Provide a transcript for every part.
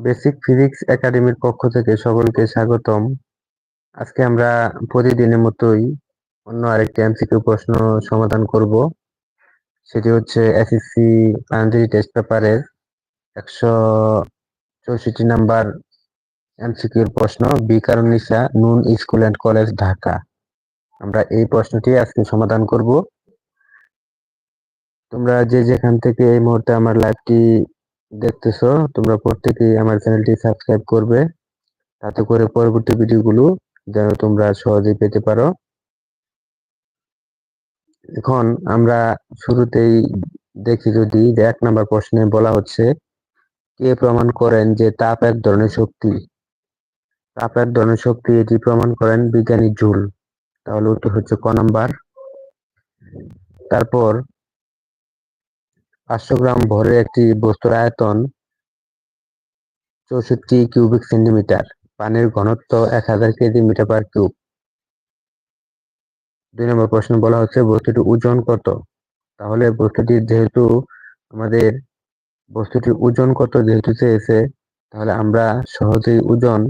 Basic physics একাডেমির পক্ষ থেকে সকলকে স্বাগতম। আজকে আমরা প্রতিদিনের মতোই অন্য আরেকটি এমসিকিউ প্রশ্ন সমাধান করব। সেটি হচ্ছে এসএসসি প্রাইমারি টেস্ট পেপারের একশো চৌষট্টি নাম্বার এমসিকিউর প্রশ্ন, বি কারণ নিশা, নুন স্কুল অ্যান্ড কলেজ ঢাকা। আমরা এই প্রশ্নটি আজকে সমাধান করব। তোমরা যে যেখান থেকে এই মুহূর্তে আমার লাইভটি দেখতেছো, তোমরা প্রত্যেকেই আমার চ্যানেলটি সাবস্ক্রাইব করবে। তাতে করে পরবর্তী ভিডিওগুলো যেন তোমরা সহজেই পেতে পারো। এখন আমরা শুরুতেই দেখি যদি এক নাম্বার প্রশ্নে বলা হচ্ছে, কে প্রমাণ করেন যে তাপ এক ধরনের শক্তি? তাপ এক ধরনের শক্তি এটি প্রমাণ করেন বিজ্ঞানী জুল তাহলে উত্তর হচ্ছে ক নাম্বার। তারপর পাঁচশো গ্রাম ভরের একটি বস্তুর আয়তন চৌষট্টি কিউবিক সেন্টিমিটার। পানির ঘনত্ব এক হাজার কেজি মিটার পার কিউব। দুই নম্বর প্রশ্ন বলা হচ্ছে, বস্তুটির ওজন কত? তাহলে বস্তুটির যেহেতু আমাদের, বস্তুটির ওজন কত যেহেতু চেয়েছে, তাহলে আমরা সহজেই ওজন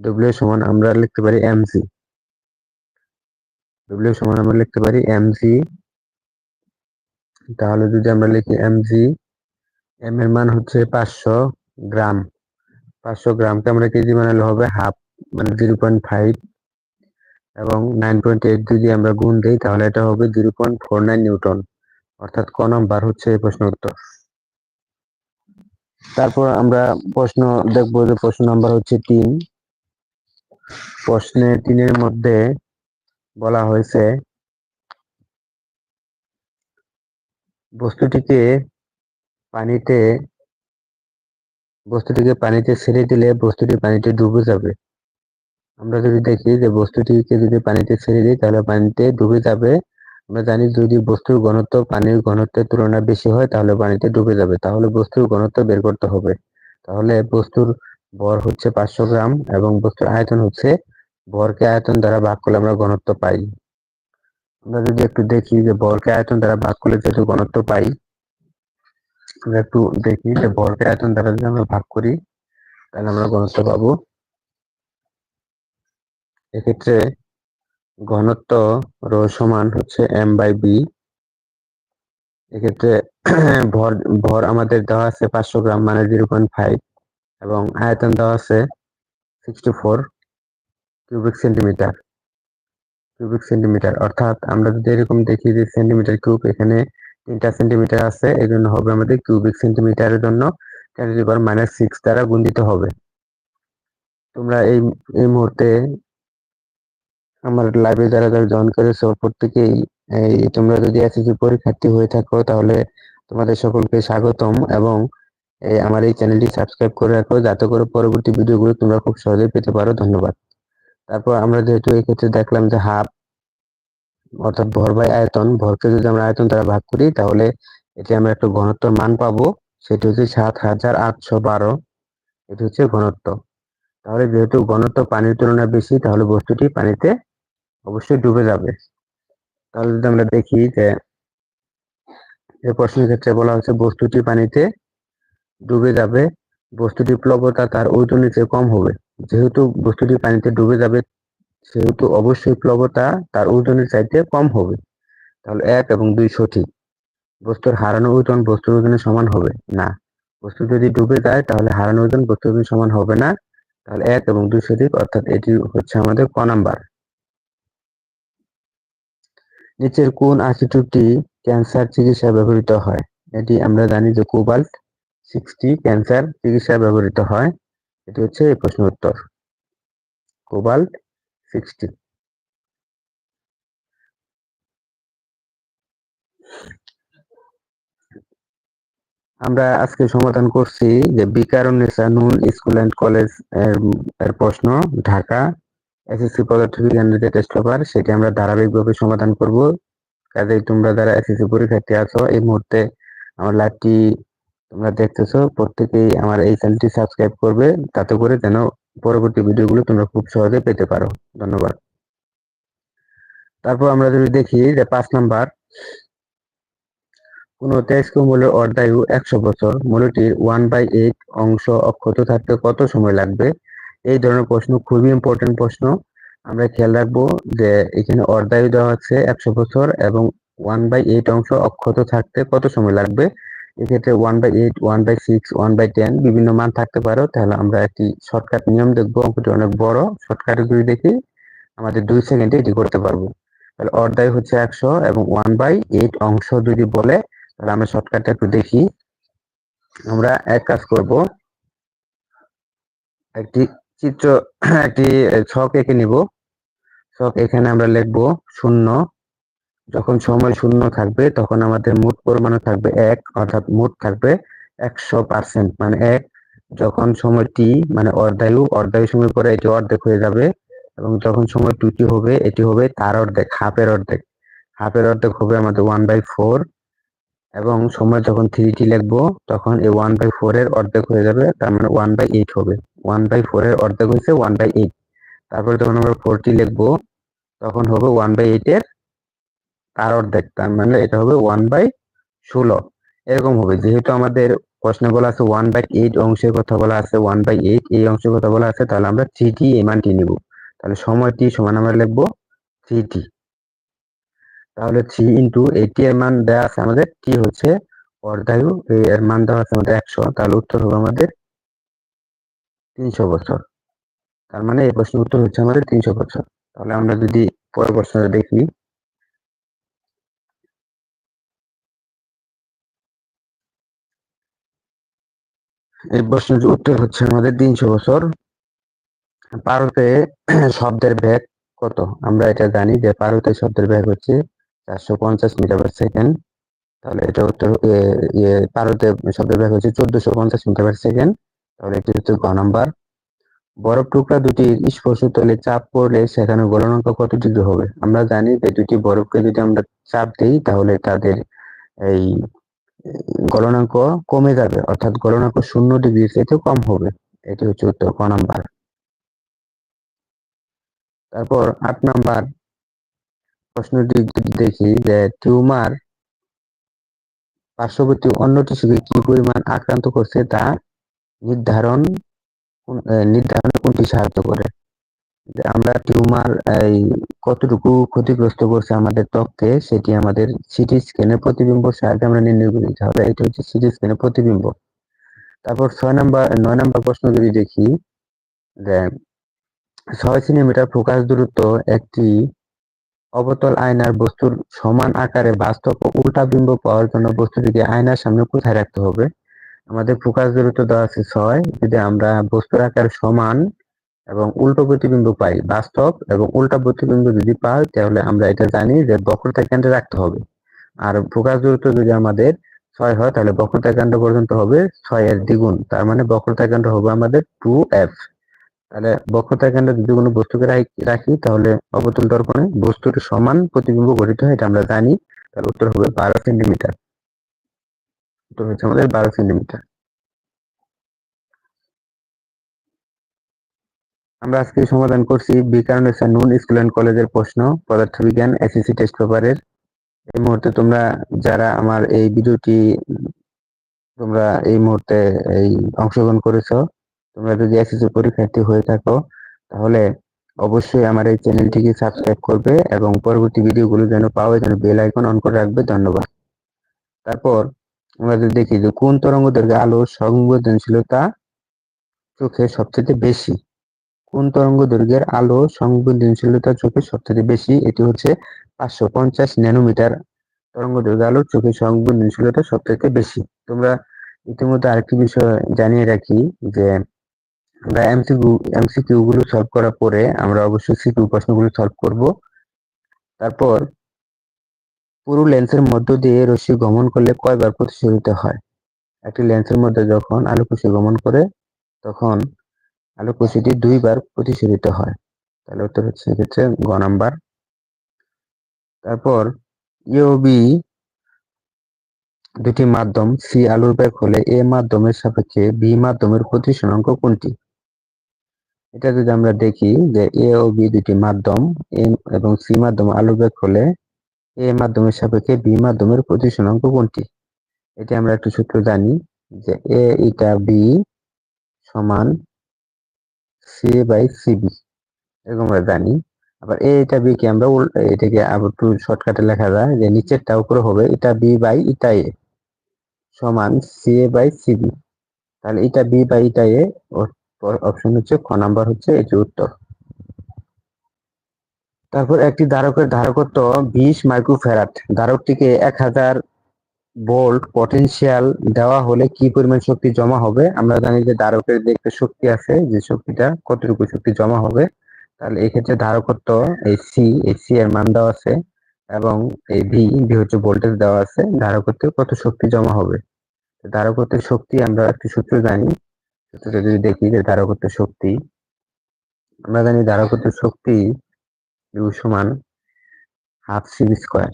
ডব্লিউ সমান আমরা লিখতে পারি এমসি ডব্লিউ সমান আমরা লিখতে পারি এমসি তাহলে যদি আমরা লিখি এমজি এম এর মান হচ্ছে পাঁচশো গ্রাম। পাঁচশো গ্রামকে আমরা কেজি বানালে হবে হাফ মানে জিরো পয়েন্ট ফাইভ এবং নাইন পয়েন্ট এইট যদি আমরা গুণ দিই, তাহলে এটা হবে zero point four nine newton. অর্থাৎ ক নম্বর হচ্ছে এই প্রশ্ন উত্তর। তারপর আমরা প্রশ্ন দেখব যে প্রশ্ন নাম্বার হচ্ছে তিন। প্রশ্নে তিনের মধ্যে বলা হয়েছে বস্তুটিকে পানিতে বস্তুটিকে পানিতে ছেড়ে দিলে বস্তুটি পানিতে ডুবে যাবে। আমরা যদি দেখি যে বস্তুটিকে যদি পানিতে ছেড়ে দিই, তাহলে পানিতে ডুবে যাবে। আমরা জানি যদি বস্তুর ঘনত্ব পানির ঘনত্বের তুলনায় বেশি হয়, তাহলে পানিতে ডুবে যাবে। তাহলে বস্তুর ঘনত্ব বের করতে হবে। তাহলে বস্তুর ভর হচ্ছে পাঁচশো গ্রাম এবং বস্তুর আয়তন হচ্ছে, ভরকে আয়তন দ্বারা ভাগ করলে আমরা ঘনত্ব পাই। আমরা যদি একটু দেখি যে ভরকে আয়তন দ্বারা ভাগ করলে যেহেতু ঘনত্ব পাই, আমরা একটু দেখি যে ভরকে আয়তন দ্বারা যদি আমরা ভাগ করি, তাহলে আমরা ঘনত্ব পাবো। এক্ষেত্রে ঘনত্ব রো সমান হচ্ছে এম বাই বি এক্ষেত্রে ভর ভর আমাদের দেওয়া আছে পাঁচশো গ্রাম মানে জিরো পয়েন্ট ফাইভ এবং আয়তন দেওয়া আছে sixty four cubic centimetre cubic centimetre অর্থাৎ আমরা যদি এরকম দেখি যে সেন্টিমিটার কিউব এখানে তিনটা সেন্টিমিটার আছে এই জন্য হবে আমাদের কিউবিক সেন্টিমিটারের জন্য টেন পাওয়ার মাইনাস সিক্স দ্বারা গুণিত হবে। তোমরা এই এই মুহূর্তে আমার লাইভে যারা যারা জয়েন করেছ, প্রত্যেকেই এই তোমরা যদি এসএসসি পরীক্ষার্থী হয়ে থাকো, তাহলে তোমাদের সকলকে স্বাগতম এবং আমার এই চ্যানেলটি সাবস্ক্রাইব করে রাখো, যাতে করে পরবর্তী ভিডিওগুলো তোমরা খুব সহজেই পেতে পারো। ধন্যবাদ। তারপর আমরা যেহেতু এক্ষেত্রে দেখলাম যে হাফ, অর্থাৎ ভর বাই আয়তন, ভরকে যদি আমরা আয়তন দ্বারা ভাগ করি, তাহলে এটি আমরা একটা ঘনত্ব মান পাবো। সেটি হচ্ছে সাত হাজার আটশো বারো। এটি হচ্ছে ঘনত্ব। তাহলে যেহেতু ঘনত্ব পানির তুলনায় বেশি, তাহলে বস্তুটি পানিতে অবশ্যই ডুবে যাবে। তাহলে যদি আমরা দেখি যে এই প্রশ্নের ক্ষেত্রে বলা হচ্ছে বস্তুটি পানিতে ডুবে যাবে বস্তুটি প্লবতা তার ওজনের চেয়ে কম হবে। যেহেতু বস্তুটি পানিতে ডুবে যাবে, সেহেতু অবশ্যই প্লবতা তার ওজনের চাইতে কম হবে। তাহলে এক এবং দুই সঠিক। বস্তুর হারানো ওজন বস্তুর ওজনের সমান হবে না। বস্তু যদি ডুবে যায়, তাহলে হারানো ওজন বস্তুর ওজন সমান হবে না। তাহলে এক এবং দুই সঠিক, অর্থাৎ এটি হচ্ছে আমাদের ক নাম্বার। নিচের কোন আসিটুটি ক্যান্সার চিকিৎসায় ব্যবহৃত হয়? এটি আমরা জানি যে কোবাল্ট সিক্সটি ক্যান্সার চিকিৎসায় ব্যবহৃত হয়। এটি হচ্ছে এই প্রশ্ন উত্তর। Cobalt sixty. আমরা আজকে সমাধান করছি যে বিকারণেসা নুন স্কুল অ্যান্ড কলেজের প্রশ্ন, ঢাকা এসএসসি পদার্থবিজ্ঞানের যে টেস্ট পেপার সেটি আমরা ধারাবাহিকভাবে সমাধান করব। কাজেই তোমরা যারা এসএসসি পরীক্ষার্থী আছো, এই মুহূর্তে আমার লাইভটি তোমরা দেখতেছো, প্রত্যেকেই আমার এই চ্যানেলটি সাবস্ক্রাইব করবে, তাতে করে যেন পরবর্তী ভিডিওগুলো তোমরা খুব সহজে পেতে পারো। ধন্যবাদ। তারপর আমরা যদি দেখি যে পাঁচ নাম্বার, কোনো তেজস্ক্রিয় মৌলের অর্ধায়ু একশো বছর মৌলটির ওয়ান বাই এইট অংশ অক্ষত থাকতে কত সময় লাগবে? এই ধরনের প্রশ্ন খুবই ইম্পর্টেন্ট প্রশ্ন। আমরা খেয়াল রাখব যে এখানে অর্ধায়ু দেওয়া হচ্ছে একশো বছর এবং ওয়ান বাই এইট অংশ অক্ষত থাকতে কত সময় লাগবে? এক্ষেত্রে one by eight one by six one by ten বিভিন্ন মান থাকতে পারো। তাহলে আমরা একটি শর্টকাট নিয়ম দেখব। অঙ্কটি অনেক বড়। শর্টকাট গুলি দেখি আমাদের দুই সেকেন্ডে এটি করতে পারব। তাহলে অর্ধায় হচ্ছে একশো এবং ওয়ান বাই এইট অংশ যদি বলে, তাহলে আমরা শর্টকাটটা একটু দেখি। আমরা এক কাজ করব। একটি চিত্র, একটি ছক এঁকে নিব। ছক এখানে আমরা লিখব শূন্য। যখন সময় শূন্য থাকবে, তখন আমাদের মোট পরিমাণ থাকবে এক, অর্থাৎ মোট থাকবে একশো পার্সেন্ট মানে এক, যখন সময় টি মানে অর্ধায়ু অর্ধায়ু সময় পরে এটি অর্ধেক হয়ে যাবে, এবং যখন সময় টুটি হবে, এটি হবে তার অর্ধেক, হাফের অর্ধেক। হাফের অর্ধেক হবে আমাদের ওয়ান বাই ফোর, এবং সময় যখন থ্রি টি লিখব, তখন এই ওয়ান বাই ফোর এর অর্ধেক হয়ে যাবে, তার মানে ওয়ান বাই এইট হবে। ওয়ান বাই ফোর এর অর্ধেক হয়েছে ওয়ান বাই এইট। তারপরে যখন আমরা ফোর টি লিখব, তখন হবে ওয়ান বাই এইট এর তার অর্ধেক, তার মানে এটা হবে ওয়ান বাই ষোলো। এরকম হবে, যেহেতু আমাদের প্রশ্নে বলা আছে ওয়ান বাই এইট অংশের কথা বলা আছে ওয়ান বাই এইট এই অংশের কথা বলা আছে, তাহলে আমরা থ্রি টি এই মানটি নিব। তাহলে সময় টি সমান আমরা লিখব থ্রি টি তাহলে থ্রি ইন্টু এইটি এর মান দেওয়া আছে আমাদের টি হচ্ছে? অর্ধায়ু এর মান দেওয়া আছে আমাদের একশো, তাহলে উত্তর হবে আমাদের তিনশো বছর। তার মানে এই প্রশ্নের উত্তর হচ্ছে আমাদের তিনশো বছর। তাহলে আমরা যদি পরের প্রশ্নটা দেখি এই প্রশ্নের উত্তর হচ্ছে আমাদের তিনশো বছর। পারতে শব্দের বেগ কত? আমরা এটা জানি যে পারতে শব্দের বেগ হচ্ছে চারশো পঞ্চাশ মিটার পার সেকেন্ড তাহলে এটা উত্তর ইয়ে পারতে শব্দের বেগ হচ্ছে চোদ্দশো পঞ্চাশ মিটার পার সেকেন্ড তাহলে এটি হচ্ছে গ নাম্বার। বরফ টুকরা দুটির স্পর্শতলে চাপ পড়লে সেখানে গলনাঙ্ক কত ডিগ্রি হবে? আমরা জানি যে দুটি বরফকে যদি আমরা চাপ দিই, তাহলে তাদের এই গলনাঙ্ক কমে যাবে, অর্থাৎ গলনাঙ্ক শূন্য ডিগ্রির চাইতে কম হবে। এটি হচ্ছে উত্তর, ক নাম্বার। তারপর আট নাম্বার। প্রশ্নটি দেখি যে টিউমার পার্শ্ববর্তী অন্য টিস্যুকে কি পরিমাণ আক্রান্ত করছে তা নির্ধারণ নির্ধারণে কোনটি সাহায্য করে? আমরা টিউমার এই কতটুকু ক্ষতিগ্রস্ত করছে আমাদের ত্বককে, সেটি আমাদের সিটি স্ক্যানের প্রতিবিম্ব সাহায্যে আমরা নির্ণয় করি। তাহলে এটা হচ্ছে সিটি স্ক্যানের প্রতিবিম্ব। তারপর ছয় নাম্বার, নয় নাম্বার প্রশ্ন যদি দেখি, যে ছয় সেন্টিমিটার ফোকাস দূরত্ব একটি অবতল আয়নার বস্তুর সমান আকারে বাস্তব ও উল্টা বিম্ব পাওয়ার জন্য বস্তুটিকে আয়নার সামনে কোথায় রাখতে হবে? আমাদের ফোকাস দূরত্ব দেওয়া আছে ছয়। যদি আমরা বস্তুর আকার সমান এবং উল্টো প্রতিবিম্ব পাই, বাস্তব এবং উল্টা প্রতিবিম্ব যদি পাই, তাহলে আমরা এটা জানি যে বক্রতা কেন্দ্রে রাখতে হবে। আর ফোকাস দূরত্ব যদি আমাদের ছয় হয়, তাহলে বক্রতা কেন্দ্র পর্যন্ত হবে ছয় এর দ্বিগুণ। তার মানে বক্রতা কেন্দ্র হবে আমাদের টু এফ তাহলে বক্রতা কেন্দ্র যদি কোনো বস্তুকে রাখি তাহলে অবতল দর্পণে বস্তুর সমান প্রতিবিম্ব গঠিত হয়, এটা আমরা জানি। তাহলে উত্তর হবে বারো সেন্টিমিটার। উত্তর হচ্ছে আমাদের বারো সেন্টিমিটার। আমরা আজকে সমাধান করছি বিকারণ নুন স্কুল অ্যান্ড কলেজের প্রশ্ন, পদার্থবিজ্ঞান এসএসসি টেস্ট পেপারের এই মুহূর্তে তোমরা যারা আমার এই ভিডিওটি, তোমরা এই মুহূর্তে এই অংশগ্রহণ করেছ, তোমরা যদি এসএসসি পরীক্ষার্থী হয়ে থাকো, তাহলে অবশ্যই আমার এই চ্যানেলটিকে সাবস্ক্রাইব করবে এবং পরবর্তী ভিডিওগুলো যেন পাও যেন বেল আইকন অন করে রাখবে। ধন্যবাদ। তারপর আমরা যদি দেখি যে কোন তরঙ্গ দৈর্ঘ্যে আলো সংবেদনশীলতা চোখে সবচেয়ে বেশি। কোন তরঙ্গ দৈর্ঘ্যের আলো সংবেদনশীলতা চোখে সবথেকে বেশি, এটি হচ্ছে পাঁচশো পঞ্চাশ ন্যানোমিটার। তরঙ্গ দৈর্ঘ্য আলো চোখে সংবেদনশীলতা সবথেকে বেশি। তোমরা ইতিমধ্যে আরেকটি বিষয় জানিয়ে রাখি যে, আমরা এমসিকিউ গুলো সলভ করার পরে আমরা অবশ্যই সিকিউ প্রশ্নগুলো সলভ করব। তারপর পুরো লেন্সের মধ্য দিয়ে রশ্মি গমন করলে কয়বার প্রতিসরিত হয়? একটি লেন্সের মধ্যে যখন আলোকরশ্মি গমন করে, তখন আলোকরশ্মিটি দুইবার প্রতিসরিত হয়। তাহলে উত্তর হচ্ছে এক্ষেত্রে গ নাম্বার। তারপর ইওবি দুটি মাধ্যম সি আলোর ব্যাগ হলে এ মাধ্যমের সাপেক্ষে বি মাধ্যমের প্রতিসরাঙ্ক কোনটি? এটা যদি আমরা দেখি যে এ ও বি দুটি মাধ্যম এ এবং সি মাধ্যম আলোবেগ হলে এ মাধ্যমের সাপেক্ষে বি মাধ্যমের প্রতিসরাঙ্ক কোনটি? এটা আমরা একটু সূত্র জানি যে এ বি সমান সি বাই সিবি এরকম জানি। আবার এটা বি কে আমরা এটাকে আবার একটু শর্টকাটে লেখা যায় যে নিচেরটা উপরে হবে, এটা বি বাই ইটা এ সমান সি এ বাই সিবি তাহলে এটা B by eta A option হচ্ছে খ নাম্বার হচ্ছে এটি উত্তর। তারপর একটি ধারকের ধারকত্ব বিশ মাইক্রোফ্যারাড, ধারকটিকে এক হাজার ভোল্ট পটেনশিয়াল দেওয়া হলে কি পরিমাণ শক্তি জমা হবে? আমরা জানি যে ধারকের যে একটা শক্তি আছে, যে শক্তিটা কতটুকু শক্তি জমা হবে, তাহলে এক্ষেত্রে ধারকত্ব এই সি এই সি এর মান দেওয়া আছে এবং এই ভি ভি হচ্ছে ভোল্টেজ দেওয়া আছে। ধারকত্বে কত শক্তি জমা হবে? তো ধারকত্বের শক্তি আমরা একটি সূত্র জানি। সূত্রটা যদি দেখি যে ধারকত্বের শক্তি, আমরা জানি ধারকত্বের শক্তি সমান হাফ সিবি স্কোয়ার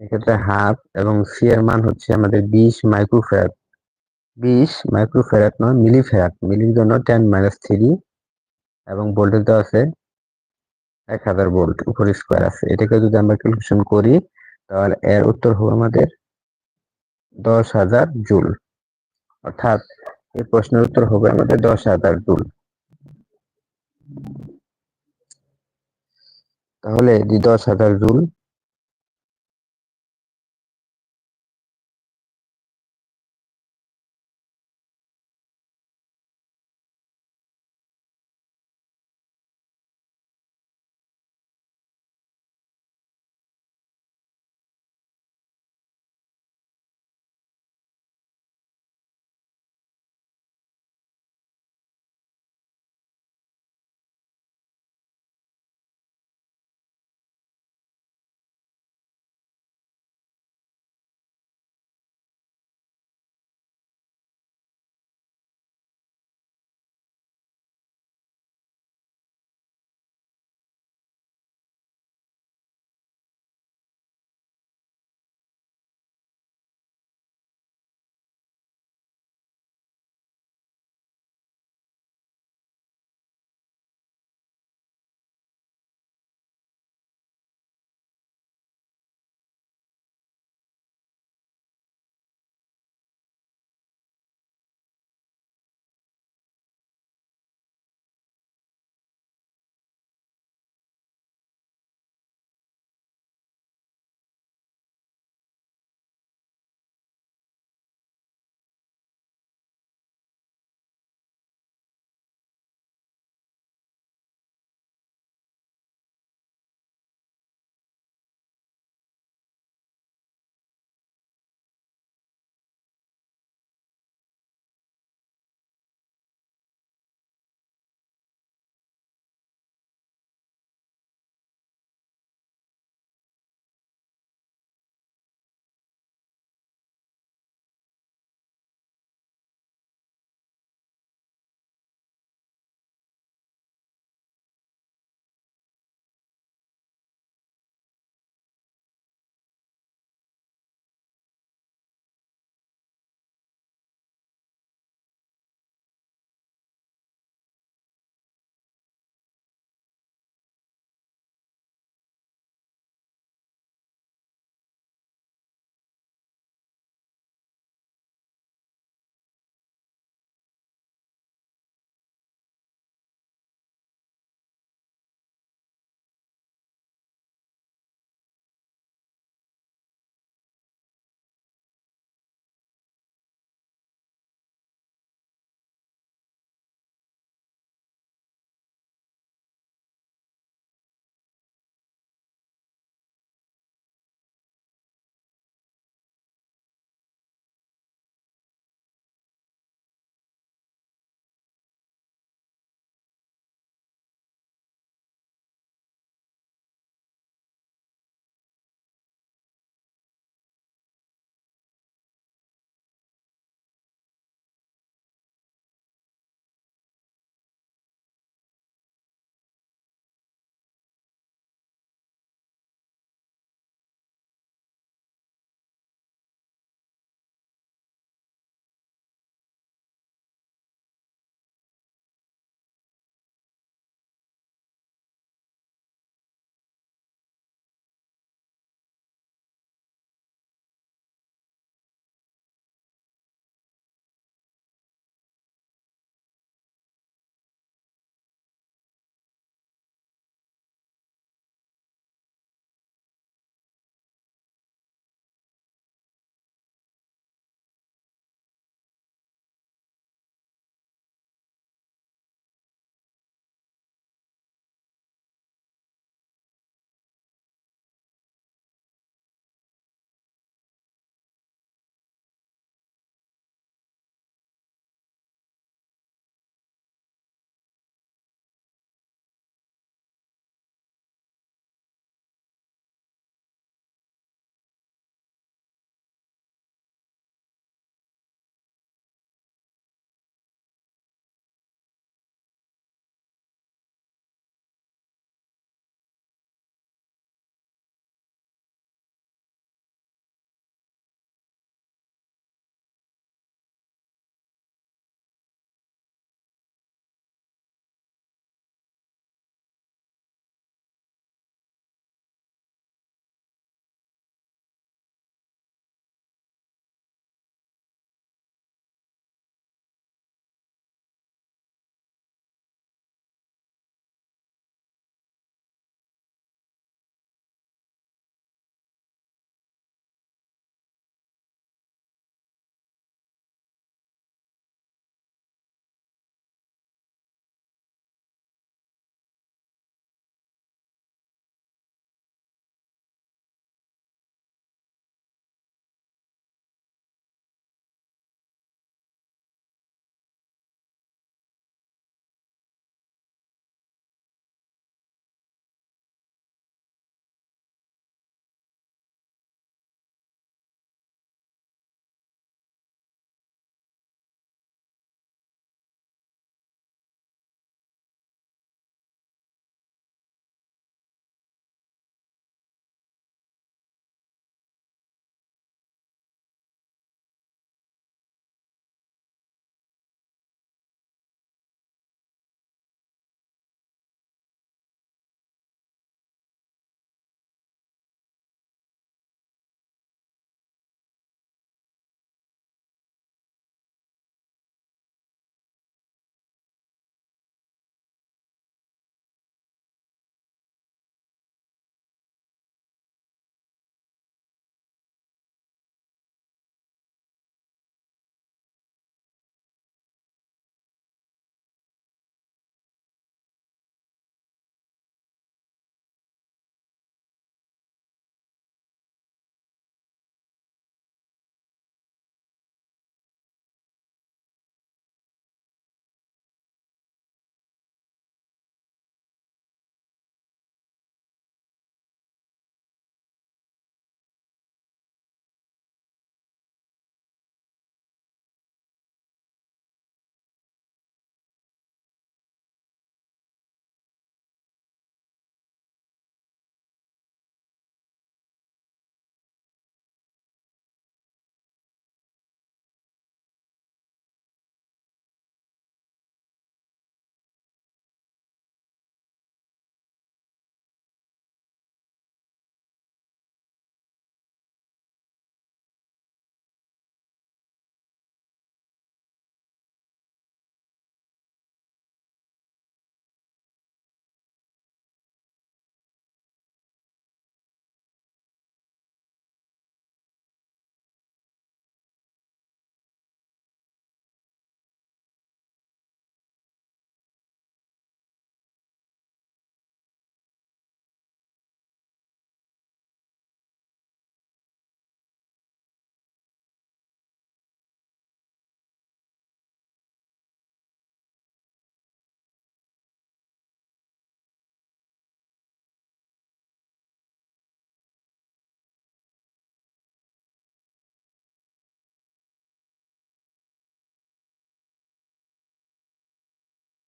এক্ষেত্রে হাফ এবং সি এর মান হচ্ছে আমাদের বিশ মাইক্রোফ্যারাড। বিশ মাইক্রোফ্যারাড নয়, মিলিফ্যারাড। মিলির জন্য টেন মাইনাস থ্রি এবং ভোল্টেজ দেওয়া আছে এক হাজার ভোল্ট উপরে স্কোয়ার আছে। এটাকে যদি আমরা ক্যালকুলেশন করি, তাহলে এর উত্তর হবে আমাদের দশ হাজার জুল অর্থাৎ এই প্রশ্নের উত্তর হবে আমাদের দশ হাজার জুল তাহলে দশ হাজার জুল